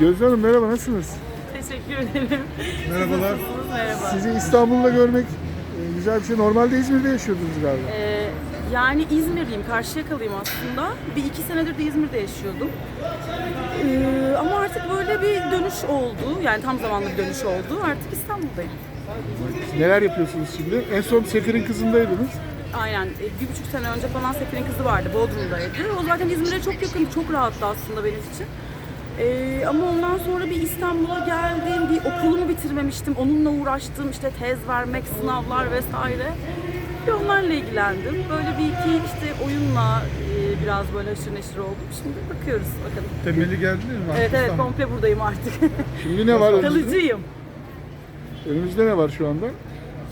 Gözde Hanım merhaba nasılsınız? Teşekkür ederim. Merhabalar. Nasılsınız? Merhaba. Sizi İstanbul'da görmek e, güzel bir şey. Normalde İzmir'de yaşıyordunuz galiba. Ee, yani İzmirliyim, Karşıyakalıyım aslında. Bir iki senedir de İzmir'de yaşıyordum. Ee, ama artık böyle bir dönüş oldu. Yani tam zamanlı bir dönüş oldu. Artık İstanbul'dayım. Neler yapıyorsunuz şimdi? En son Sefir'in kızındaydınız. Aynen. e, Bir buçuk sene önce falan Sefir'in kızı vardı. Bodrum'daydı. O zaten İzmir'e çok yakın, çok rahattı aslında benim için. Ee, ama ondan sonra bir İstanbul'a geldim, bir okulumu bitirmemiştim. Onunla uğraştım, işte tez vermek, sınavlar vesaire. Bir onlarla ilgilendim. Böyle bir iki işte oyunla e, biraz böyle haşır neşir oldum. Şimdi bakıyoruz bakalım. Temelli geldiniz mi? Evet evet İstanbul? komple buradayım artık. Şimdi ne var önümüzde? Kalıcıyım. Önümüzde ne var şu anda?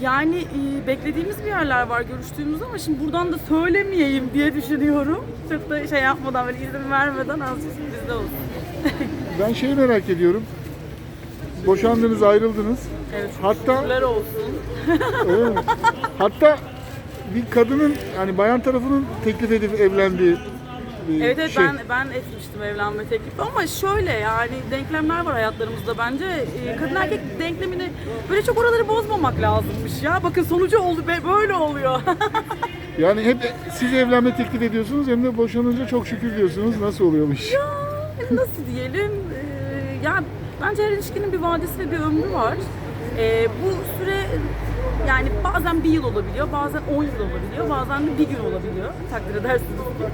Yani e, beklediğimiz bir yerler var görüştüğümüz ama şimdi buradan da söylemeyeyim diye düşünüyorum. Çok da şey yapmadan böyle izin vermeden azıcık bizde olsun. Ben şeyi merak ediyorum. Boşandınız, ayrıldınız. Evet. Hatta olsun. mi? Hatta bir kadının yani bayan tarafının teklif edip evlendiği bir Evet evet şey. ben ben etmiştim evlenme teklifi ama şöyle yani denklemler var hayatlarımızda bence. E, kadın erkek denklemini böyle çok oraları bozmamak lazımmış ya. Bakın sonucu oldu böyle oluyor. Yani hep siz evlenme teklif ediyorsunuz hem de boşanınca çok şükür diyorsunuz. Nasıl oluyormuş? Nasıl diyelim? Ee, ya bence her ilişkinin bir vadesi ve bir ömrü var. Ee, bu süre yani bazen bir yıl olabiliyor, bazen 10 yıl olabiliyor, bazen de bir gün olabiliyor. Takdir edersiniz ki.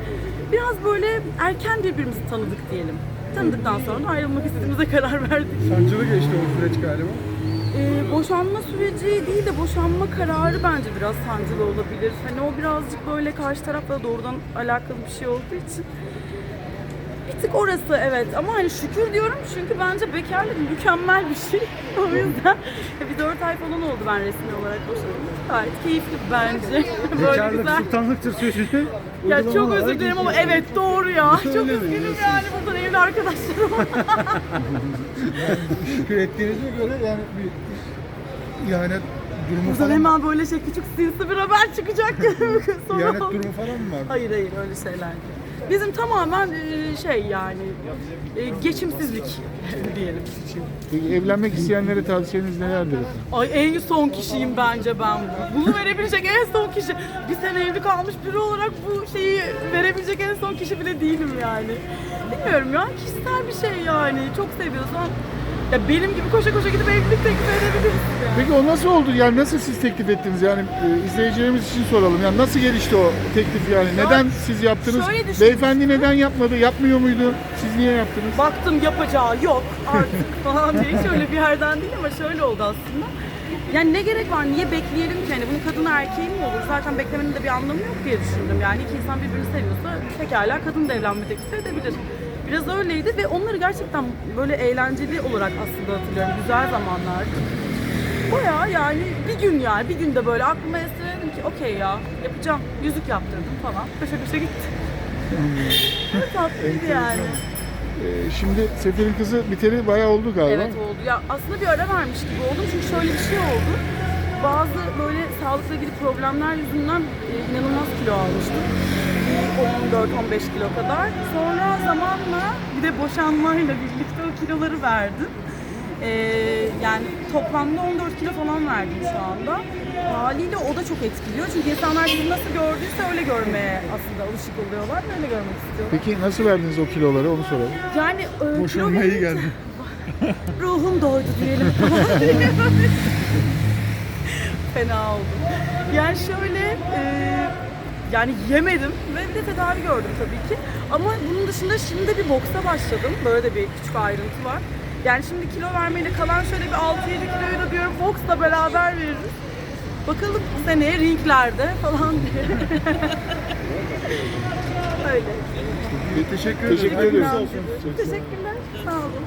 Biraz böyle erken birbirimizi tanıdık diyelim. Tanıdıktan sonra da ayrılmak istediğimize karar verdik. Sancılı geçti o süreç galiba. Ee, boşanma süreci değil de boşanma kararı bence biraz sancılı olabilir. Hani o birazcık böyle karşı tarafla doğrudan alakalı bir şey olduğu için. Bir tık orası evet ama hani şükür diyorum çünkü bence bekarlık mükemmel bir şey. o yüzden bir dört ay falan oldu ben resmi olarak boşandım. Gayet keyifli bence. Böyle Bekarlık güzel. sultanlıktır sözünü. Ya çok özür dilerim ama evet doğru ya. Çok Söylemeyin, üzgünüm yani buradan evli arkadaşlarım. Şükür ettiğinize göre yani bir ihanet durumu Buradan falan hemen böyle şey küçük sinsi bir haber çıkacak. Sonra İhanet oldu. durumu falan mı var? Hayır hayır öyle şeyler değil. Bizim tamamen e, şey yani e, geçimsizlik diyelim. Peki evlenmek isteyenlere tavsiyeniz nelerdir? Ay en son kişiyim bence ben bu. Bunu verebilecek en son kişi. Bir sene evli kalmış biri olarak bu şeyi verebilecek en son kişi bile değilim yani. Bilmiyorum ya kişisel bir şey yani. Çok seviyorsan ya benim gibi koşa koşa gidip evlilik teklif edebilirsin yani. Peki o nasıl oldu? Yani nasıl siz teklif ettiniz? Yani e, izleyicilerimiz için soralım. Yani nasıl gelişti o teklif yani? Neden siz yaptınız? şöyle düşünmüştüm. Beyefendi neden yapmadı? Yapmıyor muydu? Siz niye yaptınız? Baktım yapacağı yok artık falan diye şöyle bir yerden değil ama şöyle oldu aslında. Yani ne gerek var? Niye bekleyelim ki? Yani bunun kadın erkeği mi olur? Zaten beklemenin de bir anlamı yok diye düşündüm. Yani iki insan birbirini seviyorsa pekala kadın da evlenme teklif edebilir. Biraz öyleydi ve onları gerçekten böyle eğlenceli olarak aslında hatırlıyorum. Güzel zamanlardı. Baya yani bir gün yani bir günde böyle aklıma esti dedim ki okey ya yapacağım. Yüzük yaptırdım falan. Koşa koşa gitti. Tatlıydı yani. E, şimdi Sefir'in kızı biteri bayağı oldu galiba. Evet oldu. Ya aslında bir ara vermiş gibi oldum çünkü şöyle bir şey oldu. Bazı böyle sağlıkla ilgili problemler yüzünden e, inanılmaz kilo almıştım. 14-15 kilo kadar. Sonra zamanla bir de boşanmayla birlikte o kiloları verdim. Ee, yani toplamda 14 kilo falan verdim şu anda. Haliyle o da çok etkiliyor. Çünkü insanlar bizi nasıl gördüyse öyle görmeye aslında alışık oluyorlar. Öyle görmek istiyorlar. Peki nasıl verdiniz o kiloları onu soralım. Yani e, kilo Boşanmaya iyi geldi. Ruhum doydu diyelim. Fena oldu. Yani şöyle e, yani yemedim ve de tedavi gördüm tabii ki. Ama bunun dışında şimdi de bir boksa başladım. Böyle de bir küçük ayrıntı var. Yani şimdi kilo vermeyle kalan şöyle bir 6-7 kiloyu da diyorum boksla beraber veririz. Bakalım seneye ringlerde falan diye. Öyle. Teşekkür ederim. Teşekkür ediyoruz. Teşekkürler. Sağ olun.